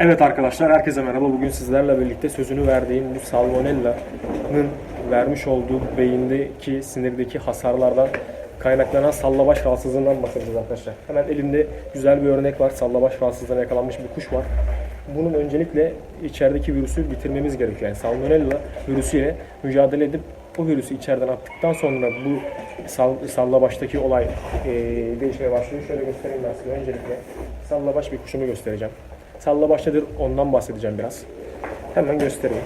Evet arkadaşlar herkese merhaba. Bugün sizlerle birlikte sözünü verdiğim bu salmonella'nın vermiş olduğu beyindeki sinirdeki hasarlardan kaynaklanan sallabaş rahatsızlığından bahsedeceğiz arkadaşlar. Hemen elimde güzel bir örnek var. Sallabaş rahatsızlığına yakalanmış bir kuş var. Bunun öncelikle içerideki virüsü bitirmemiz gerekiyor. Yani salmonella virüsüyle mücadele edip o virüsü içeriden attıktan sonra bu sal, sallabaştaki olay e, değişmeye başlıyor. Şöyle göstereyim ben size öncelikle. Sallabaş bir kuşumu göstereceğim. Sallabaş nedir ondan bahsedeceğim biraz. Hemen göstereyim.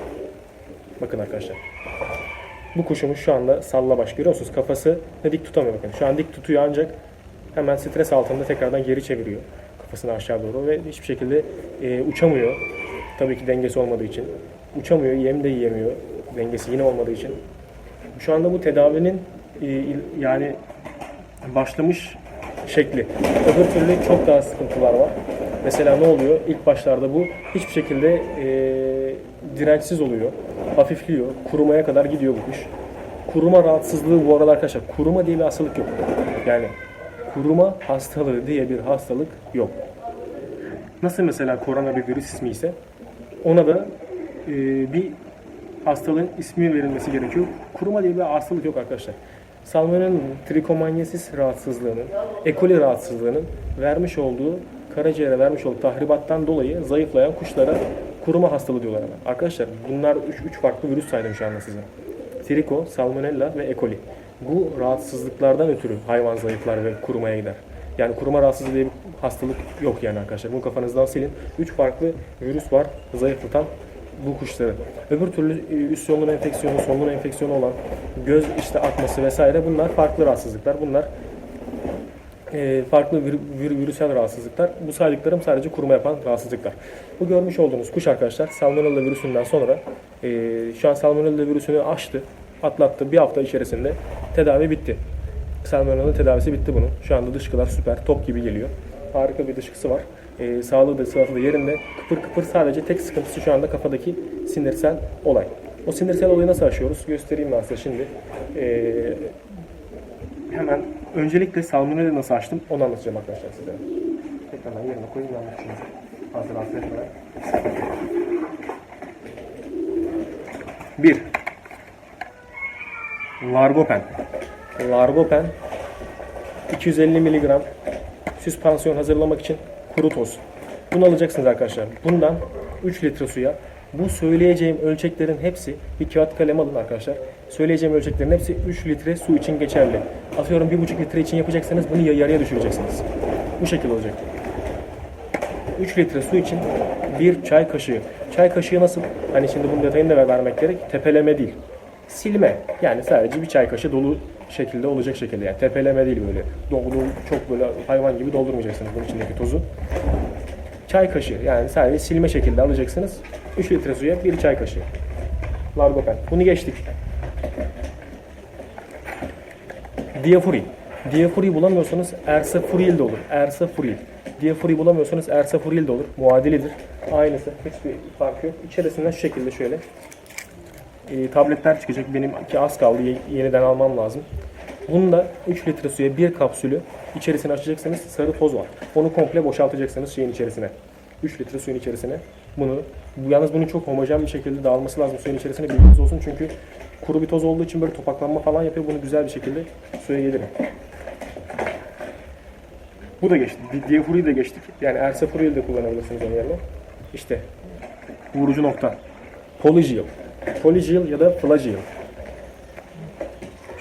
Bakın arkadaşlar. Bu kuşumuz şu anda sallabaş görüyor musunuz? Kafası da dik tutamıyor bakın. Şu an dik tutuyor ancak hemen stres altında tekrardan geri çeviriyor. Kafasını aşağı doğru ve hiçbir şekilde e, uçamıyor. Tabii ki dengesi olmadığı için. Uçamıyor, yem de yiyemiyor. Dengesi yine olmadığı için. Şu anda bu tedavinin e, yani başlamış şekli. Öbür türlü çok daha sıkıntılar var. Mesela ne oluyor? İlk başlarda bu hiçbir şekilde e, dirençsiz oluyor. Hafifliyor. Kurumaya kadar gidiyor bu kuş. Kuruma rahatsızlığı bu arada arkadaşlar. Kuruma diye bir hastalık yok. Yani kuruma hastalığı diye bir hastalık yok. Nasıl mesela koronavirüs ismi ise ona da e, bir hastalığın ismi verilmesi gerekiyor. Kuruma diye bir hastalık yok arkadaşlar. Salmonella'nın trikomanyesis rahatsızlığının, E. coli rahatsızlığının vermiş olduğu, karaciğere vermiş olduğu tahribattan dolayı zayıflayan kuşlara kuruma hastalığı diyorlar hemen. Arkadaşlar bunlar 3 farklı virüs saydım şu anda size. Triko, salmonella ve E. coli. Bu rahatsızlıklardan ötürü hayvan zayıflar ve kurumaya gider. Yani kuruma rahatsızlığı diye bir hastalık yok yani arkadaşlar. Bunu kafanızdan silin. 3 farklı virüs var zayıflatan bu kuşları. Öbür türlü e, üst solunum enfeksiyonu, solunum enfeksiyonu olan göz işte akması vesaire bunlar farklı rahatsızlıklar. Bunlar e, farklı vir- vir- virüsel rahatsızlıklar. Bu saydıklarım sadece kuruma yapan rahatsızlıklar. Bu görmüş olduğunuz kuş arkadaşlar salmonella virüsünden sonra e, şu an salmonella virüsünü aştı, atlattı. Bir hafta içerisinde tedavi bitti. Salmonella tedavisi bitti bunun. Şu anda dışkılar süper, top gibi geliyor. Harika bir dışkısı var. E, sağlığı da sıhhatı da yerinde. Kıpır kıpır sadece tek sıkıntısı şu anda kafadaki sinirsel olay. O sinirsel olayı nasıl aşıyoruz? Göstereyim ben size şimdi. E, hemen öncelikle salmonella nasıl açtım onu anlatacağım arkadaşlar size. Tekrardan yerine koyayım yanlışınızı. Hazır hazır etmeden. Bir. Largopen. Largopen 250 mg süspansiyon hazırlamak için kuru toz. Bunu alacaksınız arkadaşlar. Bundan 3 litre suya bu söyleyeceğim ölçeklerin hepsi bir kağıt kalem alın arkadaşlar. Söyleyeceğim ölçeklerin hepsi 3 litre su için geçerli. Atıyorum 1,5 litre için yapacaksanız bunu ya- yarıya düşüreceksiniz. Bu şekilde olacak. 3 litre su için bir çay kaşığı. Çay kaşığı nasıl? Hani şimdi bunun detayını da vermek gerek. Tepeleme değil. Silme. Yani sadece bir çay kaşığı dolu şekilde olacak şekilde. Yani tepeleme değil böyle. Dolu çok böyle hayvan gibi doldurmayacaksınız bunun içindeki tozu. Çay kaşığı yani sadece silme şekilde alacaksınız. 3 litre suya bir çay kaşığı. Largopen. Bunu geçtik. Diafuri. Diafuri bulamıyorsanız ersafuril de olur. Ersafuril. Diafuri bulamıyorsanız ersafuril de olur. Muadilidir. Aynısı. Hiçbir fark yok. İçerisinden şu şekilde şöyle e, tabletler çıkacak. Benimki az kaldı. Ye- Yeniden almam lazım. Bunu da 3 litre suya bir kapsülü içerisine açacaksınız. Sarı toz var. Onu komple boşaltacaksınız şeyin içerisine. 3 litre suyun içerisine bunu bu yalnız bunun çok homojen bir şekilde dağılması lazım suyun içerisine bilginiz olsun çünkü kuru bir toz olduğu için böyle topaklanma falan yapıyor. Bunu güzel bir şekilde suya yedirin. Bu da geçti. Di- Diafuri'yi de geçtik. Yani Ersafuri'yi de kullanabilirsiniz onun yerine. İşte vurucu nokta. Polygiel. Polygiel ya da Flagyl.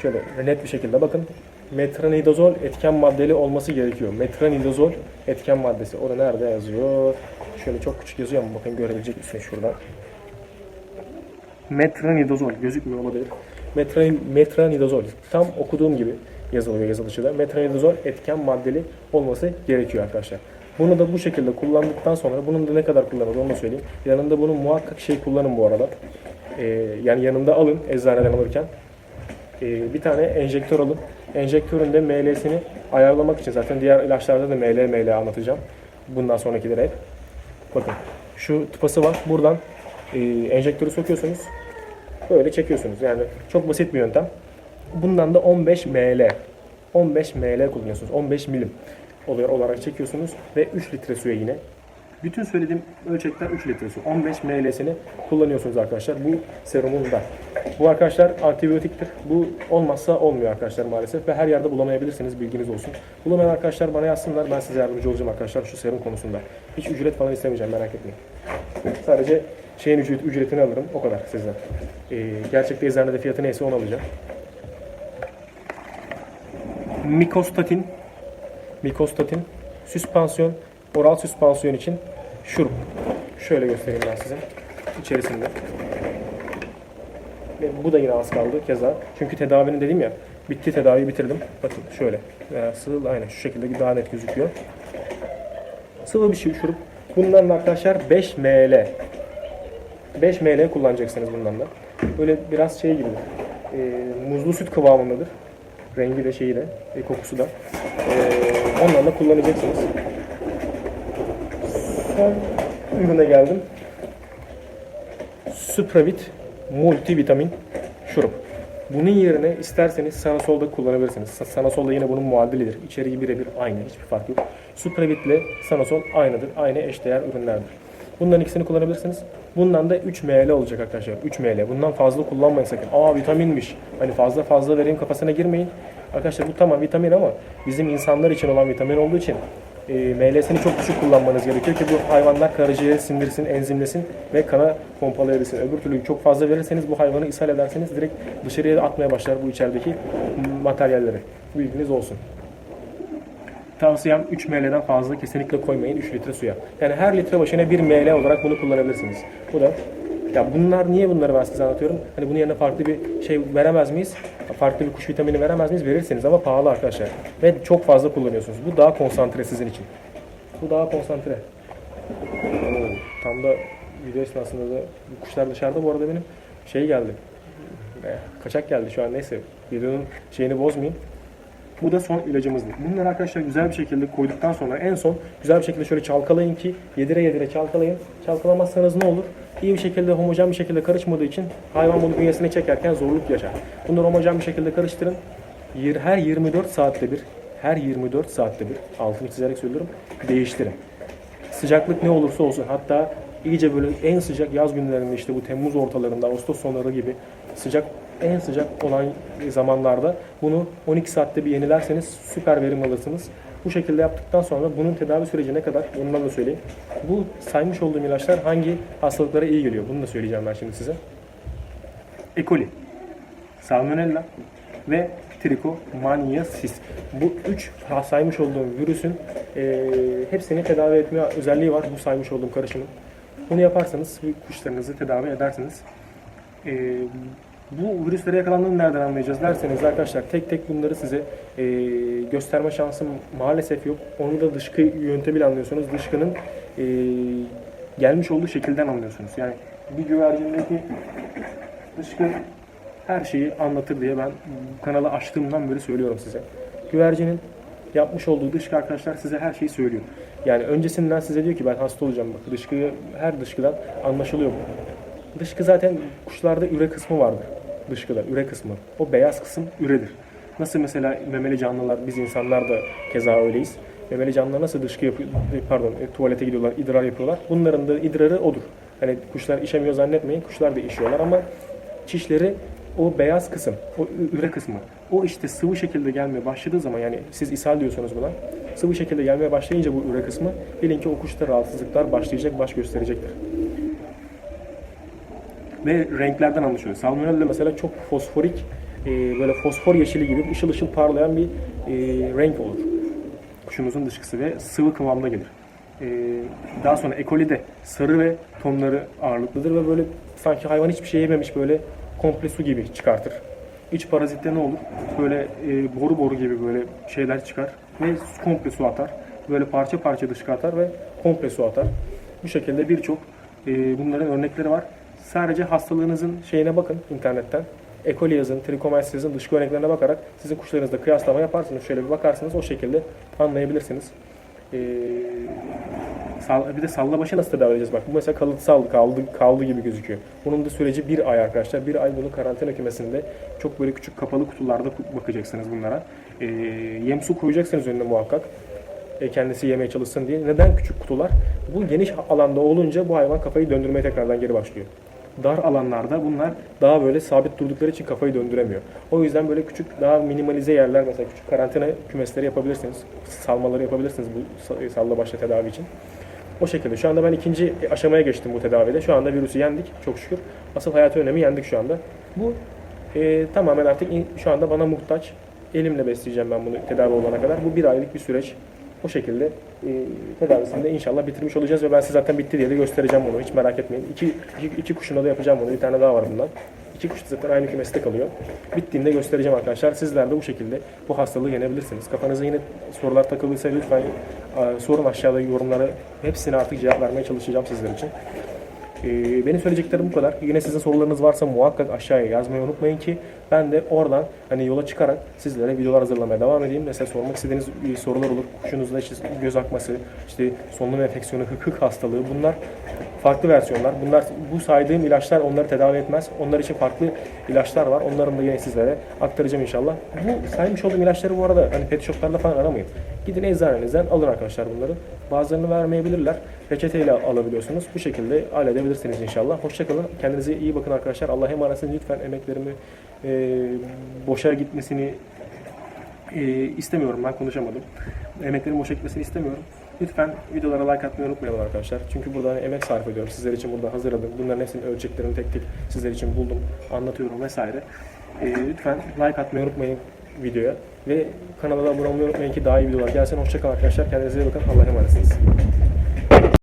Şöyle net bir şekilde bakın. Metronidazol etken maddeli olması gerekiyor. Metronidazol etken maddesi. O da nerede yazıyor? Şöyle çok küçük yazıyor ama bakın görebilecek misiniz şuradan. Metronidazol gözükmüyor olabilir. Metron, metronidazol tam okuduğum gibi yazılıyor yazılışı da. Metronidazol etken maddeli olması gerekiyor arkadaşlar. Bunu da bu şekilde kullandıktan sonra bunun da ne kadar kullanılır onu da söyleyeyim. Yanında bunu muhakkak şey kullanın bu arada. Ee, yani yanında alın eczaneden alırken. Ee, bir tane enjektör alın. Enjektörün de ML'sini ayarlamak için zaten diğer ilaçlarda da ML ML anlatacağım. Bundan sonrakilere hep. Bakın şu tıpası var. Buradan e, enjektörü sokuyorsunuz. Böyle çekiyorsunuz. Yani çok basit bir yöntem. Bundan da 15 ml. 15 ml kullanıyorsunuz. 15 milim oluyor olarak çekiyorsunuz ve 3 litre suya yine Bütün söylediğim ölçekler 3 litre su. 15 ml'sini kullanıyorsunuz arkadaşlar bu serumun da. Bu arkadaşlar antibiyotiktir. Bu olmazsa olmuyor arkadaşlar maalesef ve her yerde bulamayabilirsiniz bilginiz olsun. Bulamayan arkadaşlar bana yazsınlar ben size yardımcı olacağım arkadaşlar şu serum konusunda. Hiç ücret falan istemeyeceğim merak etmeyin. Sadece şeyin ücret, ücretini alırım o kadar sizden. Ee, gerçekte eczanede fiyatı neyse onu alacağım. Mikostatin Mikostatin süspansiyon, oral süspansiyon için şurup. Şöyle göstereyim ben size. İçerisinde. Ve bu da yine az kaldı keza. Çünkü tedavinin dedim ya, bitti tedaviyi bitirdim. Bakın şöyle. Veya sıvı aynen şu şekilde daha net gözüküyor. Sıvı bir şey şurup. Bundan da arkadaşlar 5 ml. 5 ml kullanacaksınız bundan da. Böyle biraz şey gibi. E, muzlu süt kıvamındadır. Rengi de şeyi de, e, kokusu da. E, ondan da kullanacaksınız. Son ürüne geldim. Supravit multivitamin şurup. Bunun yerine isterseniz Sanasol'da kullanabilirsiniz. Sanasol da yine bunun muadilidir. İçeriği birebir aynı. Hiçbir fark yok. Supravit ile Sanasol aynıdır. Aynı eşdeğer ürünlerdir. Bunların ikisini kullanabilirsiniz. Bundan da 3 ml olacak arkadaşlar. 3 ml. Bundan fazla kullanmayın sakın. Aa vitaminmiş. Hani fazla fazla vereyim kafasına girmeyin. Arkadaşlar bu tamam vitamin ama bizim insanlar için olan vitamin olduğu için e, ML'sini çok düşük kullanmanız gerekiyor ki bu hayvanlar karaciğeri sindirsin, enzimlesin ve kana pompalayabilsin. Öbür türlü çok fazla verirseniz bu hayvanı ishal ederseniz direkt dışarıya atmaya başlar bu içerideki materyalleri. Bilginiz olsun. Tavsiyem 3 ml'den fazla kesinlikle koymayın 3 litre suya. Yani her litre başına 1 ml olarak bunu kullanabilirsiniz. Bu da ya bunlar niye bunları ben size anlatıyorum? Hani bunun yerine farklı bir şey veremez miyiz? Farklı bir kuş vitamini veremez miyiz? Verirsiniz ama pahalı arkadaşlar. Ve çok fazla kullanıyorsunuz. Bu daha konsantre sizin için. Bu daha konsantre. Tam da video esnasında da kuşlar dışarıda. Bu arada benim şey geldi. Eh, Kaçak geldi şu an neyse. Videonun şeyini bozmayayım. Bu da son ilacımızdı. Bunları arkadaşlar güzel bir şekilde koyduktan sonra en son güzel bir şekilde şöyle çalkalayın ki yedire yedire çalkalayın. Çalkalamazsanız ne olur? İyi bir şekilde homojen bir şekilde karışmadığı için hayvan bunu bünyesine çekerken zorluk yaşar. Bunları homojen bir şekilde karıştırın. Her 24 saatte bir, her 24 saatte bir, altını çizerek söylüyorum, değiştirin. Sıcaklık ne olursa olsun hatta iyice böyle en sıcak yaz günlerinde işte bu Temmuz ortalarında, Ağustos sonları gibi sıcak en sıcak olan zamanlarda bunu 12 saatte bir yenilerseniz süper verim alırsınız. Bu şekilde yaptıktan sonra bunun tedavi süreci ne kadar ondan da söyleyeyim. Bu saymış olduğum ilaçlar hangi hastalıklara iyi geliyor bunu da söyleyeceğim ben şimdi size. E. coli, Salmonella ve Trichomoniasis. Bu üç saymış olduğum virüsün e, hepsini tedavi etme özelliği var bu saymış olduğum karışımın. Bunu yaparsanız kuşlarınızı tedavi edersiniz. E, bu virüslere yakalandığını nereden anlayacağız derseniz arkadaşlar tek tek bunları size e, gösterme şansım maalesef yok. Onu da dışkı yöntemiyle anlıyorsunuz. Dışkının e, gelmiş olduğu şekilden anlıyorsunuz. Yani bir güvercindeki dışkı her şeyi anlatır diye ben bu kanalı açtığımdan beri söylüyorum size. Güvercinin yapmış olduğu dışkı arkadaşlar size her şeyi söylüyor. Yani öncesinden size diyor ki ben hasta olacağım bak dışkı her dışkıdan anlaşılıyor bu. Dışkı zaten kuşlarda üre kısmı vardır. Dışkıda üre kısmı. O beyaz kısım üredir. Nasıl mesela memeli canlılar biz insanlar da keza öyleyiz. Memeli canlılar nasıl dışkı yapıyor, pardon e, tuvalete gidiyorlar, idrar yapıyorlar. Bunların da idrarı odur. Hani kuşlar işemiyor zannetmeyin. Kuşlar da işiyorlar ama çişleri o beyaz kısım, o üre kısmı. O işte sıvı şekilde gelmeye başladığı zaman yani siz ishal diyorsunuz buna. Sıvı şekilde gelmeye başlayınca bu üre kısmı bilin ki o kuşta rahatsızlıklar başlayacak, baş gösterecektir ve renklerden anlaşılıyor. Salmonella mesela çok fosforik, e, böyle fosfor yeşili gibi ışıl ışıl parlayan bir e, renk olur. Kuşunuzun dışkısı ve sıvı kıvamda gelir. E, daha sonra E. coli'de sarı ve tonları ağırlıklıdır ve böyle sanki hayvan hiçbir şey yememiş böyle komple su gibi çıkartır. İç parazitte ne olur? Böyle e, boru boru gibi böyle şeyler çıkar ve komple su atar. Böyle parça parça dışkı atar ve komple su atar. Bu şekilde birçok e, bunların örnekleri var. Sadece hastalığınızın şeyine bakın internetten. E. coli yazın, Trichomoniasis yazın, dışkı örneklerine bakarak sizin kuşlarınızda kıyaslama yaparsınız. Şöyle bir bakarsınız o şekilde anlayabilirsiniz. Ee, bir de salla başı nasıl tedavi edeceğiz? Bak bu mesela kalıtsal kaldı, kaldı gibi gözüküyor. Bunun da süreci bir ay arkadaşlar. Bir ay bunu karantina kümesinde çok böyle küçük kapalı kutularda bakacaksınız bunlara. Ee, yem su koyacaksınız önüne muhakkak. e, kendisi yemeye çalışsın diye. Neden küçük kutular? Bu geniş alanda olunca bu hayvan kafayı döndürmeye tekrardan geri başlıyor. Dar alanlarda bunlar daha böyle sabit durdukları için kafayı döndüremiyor. O yüzden böyle küçük daha minimalize yerler mesela küçük karantina kümesleri yapabilirsiniz. Salmaları yapabilirsiniz bu sa- salla başla tedavi için. O şekilde. Şu anda ben ikinci aşamaya geçtim bu tedavide. Şu anda virüsü yendik çok şükür. Asıl hayatı önemi yendik şu anda. Bu e, tamamen artık in- şu anda bana muhtaç. Elimle besleyeceğim ben bunu tedavi olana kadar. Bu bir aylık bir süreç. O şekilde e, tedavisini de inşallah bitirmiş olacağız ve ben size zaten bitti diye de göstereceğim bunu. Hiç merak etmeyin. İki, iki, iki kuşunda da yapacağım bunu. Bir tane daha var bundan. İki kuş zaten aynı kümeste kalıyor. Bittiğinde göstereceğim arkadaşlar. Sizler de bu şekilde bu hastalığı yenebilirsiniz. Kafanıza yine sorular takıldıysa lütfen e, sorun aşağıdaki yorumlara. Hepsine artık cevap vermeye çalışacağım sizler için. Ee, benim söyleyeceklerim bu kadar. Yine sizin sorularınız varsa muhakkak aşağıya yazmayı unutmayın ki ben de oradan hani yola çıkarak sizlere videolar hazırlamaya devam edeyim. Mesela sormak istediğiniz sorular olur. Kuşunuzda işte göz akması, işte solunum enfeksiyonu, hıkık hastalığı bunlar farklı versiyonlar. Bunlar bu saydığım ilaçlar onları tedavi etmez. Onlar için farklı ilaçlar var. Onların da yine sizlere aktaracağım inşallah. Bu saymış olduğum ilaçları bu arada hani pet shoplarda falan aramayın. Gidin eczanenizden alın arkadaşlar bunları. Bazılarını vermeyebilirler. Reçeteyle alabiliyorsunuz. Bu şekilde halledebilirsiniz inşallah. Hoşçakalın. Kendinize iyi bakın arkadaşlar. Allah'a emanetsiniz. Lütfen emeklerimi e, boşa gitmesini e, istemiyorum. Ben konuşamadım. Emeklerin boşa gitmesini istemiyorum. Lütfen videolara like atmayı unutmayalım arkadaşlar. Çünkü burada emek sarf ediyorum. Sizler için burada hazırladım. Bunların hepsinin ölçeklerini tek tek sizler için buldum. Anlatıyorum vesaire. E, lütfen like atmayı unutmayın videoya. Ve kanala da abone olmayı unutmayın ki daha iyi videolar gelsin. Hoşçakalın arkadaşlar. Kendinize iyi bakın. Allah'a emanetsiniz.